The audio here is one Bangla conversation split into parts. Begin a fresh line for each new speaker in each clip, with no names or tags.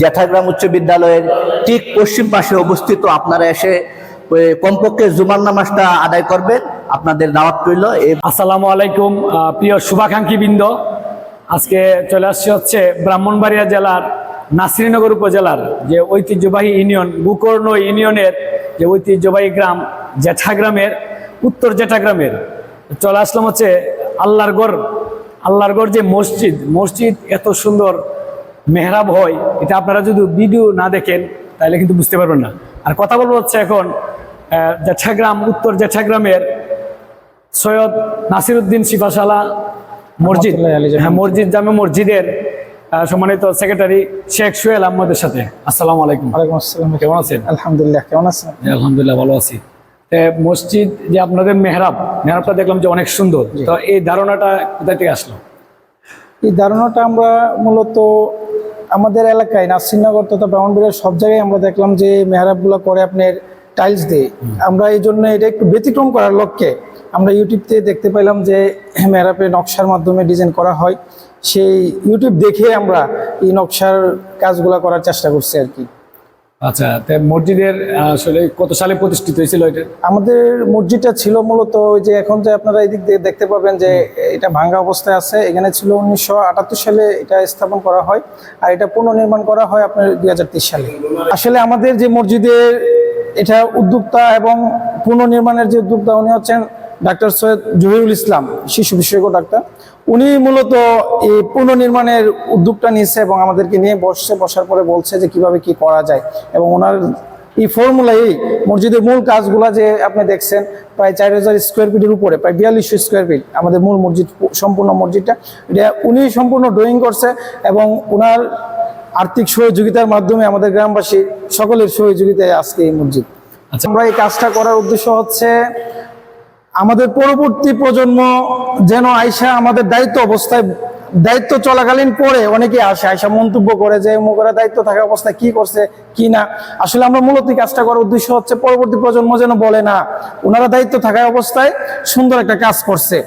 জ্যাঠাগ্রাম উচ্চ বিদ্যালয়ের ঠিক পশ্চিম পাশে অবস্থিত আপনারা এসে কমপক্ষে জুমার নামাজটা আদায় করবেন, আপনাদের দাওয়াত রইল।
আসসালামু আলাইকুম প্রিয় শুভাকাঙ্ক্ষী বৃন্দ আজকে চলে আসছে হচ্ছে ব্রাহ্মণবাড়িয়া জেলার নাসরিনগর উপজেলার যে ঐতিহ্যবাহী ইউনিয়ন, গুকর্ণ ইউনিয়নের যে ঐতিহ্যবাহী গ্রাম জেঠাগ্রামের, উত্তর জ্যাঠাগ্রামের চলে আসলাম হচ্ছে আল্লাহর গড় আল্লাহর গড় যে মসজিদ মসজিদ এত সুন্দর মেহরাব হয় এটা আপনারা যদি ভিডিও না দেখেন তাহলে কিন্তু বুঝতে পারবেন না। আর কথা বলব হচ্ছে এখন আহ, জেঠাগ্রাম উত্তর জেঠাগ্রামের সৈয়দ নাসিরুদ্দিন সিফাশালা মসজিদ। হ্যাঁ মসজিদ জামে মসজিদের সম্মানিত সেক্রেটারি শেখ সোহেল আহমদের সাথে। আসসালামু আলাইকুম।
ওয়ালাইকুম আসসালাম।
কেমন আছেন?
আলহামদুলিল্লাহ কেমন আছেন?
আলহামদুলিল্লাহ ভালো আছি। মসজিদ যে আপনাদের মেহরাব মেহরাবটা দেখলাম যে অনেক সুন্দর। তো এই ধারণাটা কোথা থেকে আসলো?
এই ধারণাটা আমরা মূলত আমাদের এলাকায়, নাসিরনগর তথা ব্রাহ্মণবাড়িয়ার সব জায়গায় আমরা দেখলাম যে মেহরাবগুলো করে আপনার টাইলস দিয়ে। আমরা এই জন্য এটা একটু ব্যতিক্রম করার লক্ষ্যে আমরা ইউটিউব থেকে দেখতে পেলাম যে মেহরাবে নকশার মাধ্যমে ডিজাইন করা হয়। সেই ইউটিউব দেখে আমরা এই নকশার কাজগুলো করার চেষ্টা করছি আর কি।
আচ্ছা মসজিদের আসলে কত সালে প্রতিষ্ঠিত হয়েছিল এটা?
আমাদের মসজিদটা ছিল মূলত ওই যে এখন যে আপনারা এই দিক দিয়ে দেখতে পাবেন যে এটা ভাঙ্গা অবস্থায় আছে। এখানে ছিল উনিশশো আটাত্তর সালে এটা স্থাপন করা হয় আর এটা পুনর্নির্মাণ করা হয় আপনার দুই হাজার তেইশ সালে। আসলে আমাদের যে মসজিদের এটা উদ্যোক্তা এবং পুনর্নির্মাণের যে উদ্যোক্তা উনি হচ্ছেন ডাক্তার সৈয়দ জহিরুল ইসলাম, শিশু বিশেষজ্ঞ ডাক্তার। উনি মূলত এই পুনর্নির্মাণের উদ্যোগটা নিয়েছে এবং আমাদেরকে নিয়ে বসছে বসার পরে বলছে যে কীভাবে কি করা যায়। এবং ওনার এই ফর্মুলাই মসজিদের মূল কাজগুলা যে আপনি দেখছেন প্রায় চার হাজার স্কোয়ার ফিটের উপরে প্রায় বিয়াল্লিশশো স্কোয়ার ফিট আমাদের মূল মসজিদ সম্পূর্ণ মসজিদটা। এটা উনি সম্পূর্ণ ড্রয়িং করছে এবং ওনার আর্থিক সহযোগিতার মাধ্যমে আমাদের গ্রামবাসী সকলের সহযোগিতায় আজকে এই মসজিদ।
আচ্ছা।
আমরা এই কাজটা করার উদ্দেশ্য হচ্ছে আমাদের পরবর্তী প্রজন্ম যেন আয়সা আমাদের দায়িত্ব অবস্থায়, দায়িত্ব চলাকালীন পরে অনেকে আসে আয়সা মন্তব্য করে যে মুখেরা দায়িত্ব থাকা অবস্থায় কি করছে, কি না? আসলে আমরা মূলত কাজটা করার উদ্দেশ্য হচ্ছে পরবর্তী প্রজন্ম যেন বলে, না, ওনারা দায়িত্ব থাকা অবস্থায় সুন্দর একটা কাজ করছে।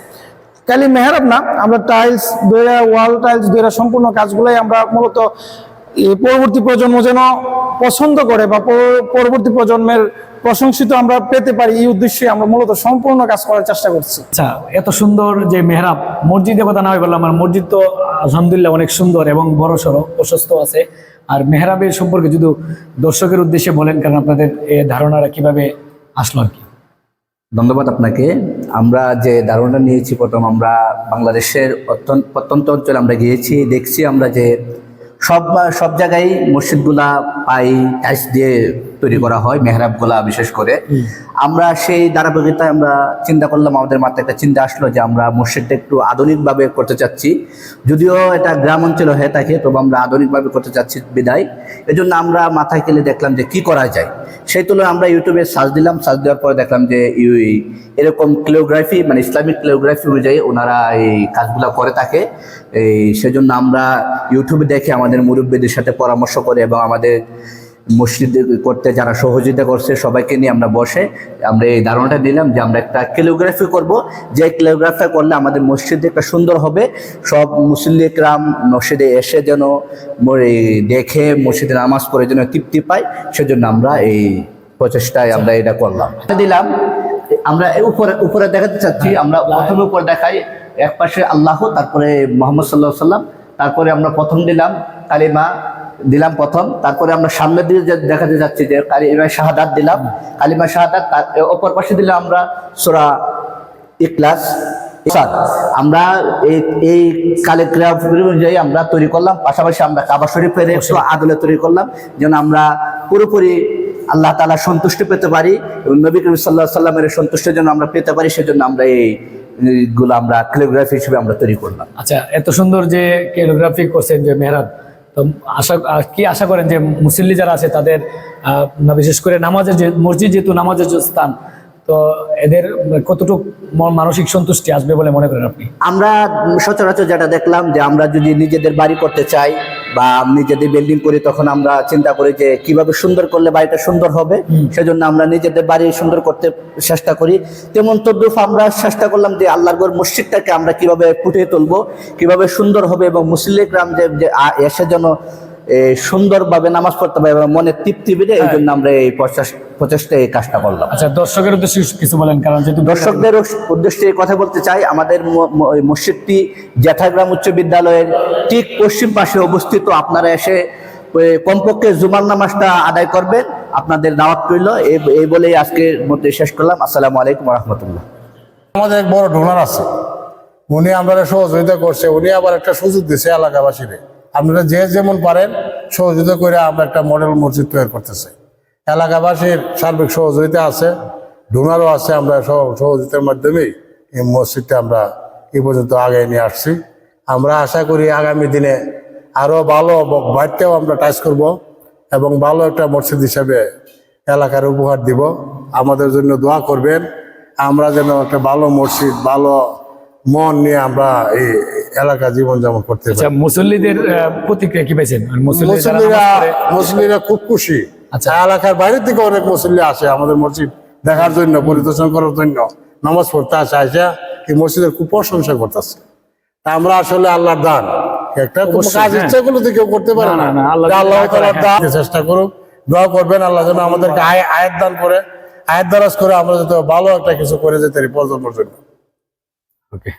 খালি মেহরাব না, আমরা টাইলস দইরা ওয়াল টাইলস দইরা সম্পূর্ণ কাজগুলোই আমরা মূলত পরবর্তী প্রজন্ম যেন পছন্দ করে বা পরবর্তী প্রজন্মের প্রশংসিত আমরা পেতে পারি এই উদ্দেশ্যে আমরা মূলত সম্পূর্ণ কাজ করার চেষ্টা করছি।
আচ্ছা এত সুন্দর যে মেহরাব মসজিদের কথা না হয় বললাম আর মসজিদ তো আলহামদুলিল্লাহ অনেক সুন্দর এবং বড় সড়ো প্রশস্ত আছে। আর মেহরাবের সম্পর্কে যদি দর্শকের উদ্দেশ্যে বলেন কারণ আপনাদের এ ধারণাটা কীভাবে আসলো আর কি?
ধন্যবাদ আপনাকে। আমরা যে ধারণা নিয়েছি প্রথম আমরা বাংলাদেশের অত্যন্ত প্রত্যন্ত অঞ্চলে আমরা গিয়েছি দেখছি আমরা যে সব সব জায়গায় মসজিদগুলা পাই টাইস দিয়ে তৈরি করা হয় মেহরাবগুলা বিশেষ করে। আমরা সেই ধারাবাহিকতায় আমরা চিন্তা করলাম আমাদের মাথায় একটা চিন্তা আসলো যে আমরা মসজিদটা একটু আধুনিকভাবে করতে চাচ্ছি। যদিও এটা গ্রাম অঞ্চলে হয়ে থাকে তবে আমরা আধুনিকভাবে করতে চাচ্ছি বিদায়। এজন্য আমরা মাথায় কেলে দেখলাম যে কি করা যায়। সেই তুলনায় আমরা ইউটিউবে সার্চ দিলাম সার্চ দেওয়ার পরে দেখলাম যে এই- এরকম ক্লিওগ্রাফি মানে ইসলামিক ক্লিওগ্রাফি অনুযায়ী ওনারা এই কাজগুলো করে থাকে। এই সেজন্য আমরা ইউটিউবে দেখে আমাদের মুরব্বীদের সাথে পরামর্শ করে এবং আমাদের মসজিদ করতে যারা সহযোগিতা করছে সবাইকে নিয়ে আমরা বসে আমরা এই ধারণাটা নিলাম যে আমরা একটা ক্লিওগ্রাফি করব। যে ক্লিওগ্রাফি করলে আমাদের মসজিদ একটা সুন্দর হবে। সব মুসলিকরাম মসজিদে এসে যেন দেখে মসজিদে নামাজ পড়ে যেন তৃপ্তি পায় সেজন্য আমরা এই প্রচেষ্টায় আমরা এটা করলাম। দিলাম আমরা উপরে উপরে দেখাতে চাচ্ছি আমরা প্রথমে উপরে দেখাই এক পাশে আল্লাহ তারপরে মোহাম্মদ সাল্লাহ সাল্লাম তারপরে আমরা প্রথম দিলাম কালিমা দিলাম প্রথম তারপরে আমরা সামনের দিকে যে দেখাতে যাচ্ছি যে কালিমা শাহাদাত দিলাম। কালিমা শাহাদাত অপর পাশে দিলাম আমরা সোরা ইকলাস। আমরা এই এই কালিগ্রাফ অনুযায়ী আমরা তৈরি করলাম পাশাপাশি আমরা কাবা শরীফের একটু আদলে তৈরি করলাম যেন আমরা পুরোপুরি আল্লাহ তালা সন্তুষ্টি পেতে পারি এবং নবী করিম সাল্লাহ সাল্লামের সন্তুষ্টির জন্য আমরা পেতে পারি সেজন্য আমরা এই গুলো আমরা ক্যালিগ্রাফি হিসেবে আমরা তৈরি করলাম।
আচ্ছা এত সুন্দর যে ক্যালিগ্রাফি করছেন যে মেহরাব তো আশা কি আশা করেন যে মুসল্লি যারা আছে তাদের বিশেষ করে নামাজের যে, মসজিদ যেহেতু নামাজের যে স্থান, তো এদের কতটুকু মানসিক সন্তুষ্টি আসবে বলে মনে করেন আপনি?
আমরা সচরাচর যেটা দেখলাম যে আমরা যদি নিজেদের বাড়ি করতে চাই বা নিজেদের বিল্ডিং করি তখন আমরা চিন্তা করি যে কীভাবে সুন্দর করলে বাড়িটা সুন্দর হবে। সেজন্য আমরা নিজেদের বাড়ি সুন্দর করতে চেষ্টা করি। তেমন তদ্রুপ আমরা চেষ্টা করলাম যে আল্লাহর গড় মসজিদটাকে আমরা কীভাবে ফুটিয়ে তুলবো কীভাবে সুন্দর হবে এবং মুসলিম গ্রাম যে এসে যেন সুন্দরভাবে নামাজ পড়তে পারে এবং মনের তৃপ্তি বেড়ে এই জন্য আমরা এই প্রচেষ্টা প্রচেষ্টায় এই কাজটা করলাম।
আচ্ছা দর্শকের উদ্দেশ্যে কিছু বলেন কারণ যেহেতু
দর্শকদের উদ্দেশ্যে এই কথা বলতে চাই আমাদের মসজিদটি জ্যাঠাগ্রাম উচ্চ বিদ্যালয়ের ঠিক পশ্চিম পাশে অবস্থিত। আপনারা এসে কমপক্ষে জুমার নামাজটা আদায় করবেন আপনাদের দাওয়াত রইল। এই- বলেই আজকের মধ্যে শেষ করলাম। আসসালামু আলাইকুম রহমতুল্লাহ
আমাদের এক বড় ডোনার আছে। উনি আমরা সহযোগিতা করছে উনি আবার একটা সুযোগ দিছে এলাকাবাসীরে। আপনারা যে যেমন পারেন, সহযোগিতা করে আমরা একটা মডেল মসজিদ তৈরি করতেছি। এলাকাবাসীর সার্বিক সহযোগিতা আছে ডোনারও আছে, আমরা সহ- সহযোগিতার মাধ্যমেই এই মসজিদটা আমরা এ পর্যন্ত আগে নিয়ে আসছি। আমরা আশা করি আগামী দিনে আরও ভালো বাড়িতেও আমরা টাচ করব এবং ভালো একটা মসজিদ হিসাবে এলাকার উপহার দিব। আমাদের জন্য দোয়া করবেন, আমরা যেন একটা ভালো মসজিদ, ভালো মন নিয়ে আমরা এই এলাকা জীবনযাপন করতে
আচ্ছা মুসল্লিদের প্রতিক্রিয়া কি পেয়েছেন?
মুসল্লিরা মুসল্লিরা খুব খুশি।
আচ্ছা।
এলাকার বাইরে থেকে অনেক মুসল্লি আসে আমাদের মসজিদ দেখার জন্য পরিদর্শন করার জন্য নামাজ পড়তে আসে আসে এই মসজিদের খুব প্রশংসা করতেছে। তা আমরা আসলে আল্লাহর দান। একটা কাজ
হ্যাঁ।
ইচ্ছা করলে তো কেউ করতে পারে
না,
না
না, না, আল্লাহ
তা আল্লাহ
যদি না
তাআলার
করে,
দান চেষ্টা করুক দোয়া করবেন আল্লাহ যেন আমাদেরকে আয় আয়াত দান করে আয়াত দারাজ করে আমরা যাতে ভালো একটা কিছু করে যেতে পারি প্রজন্মের জন্য।
ওকে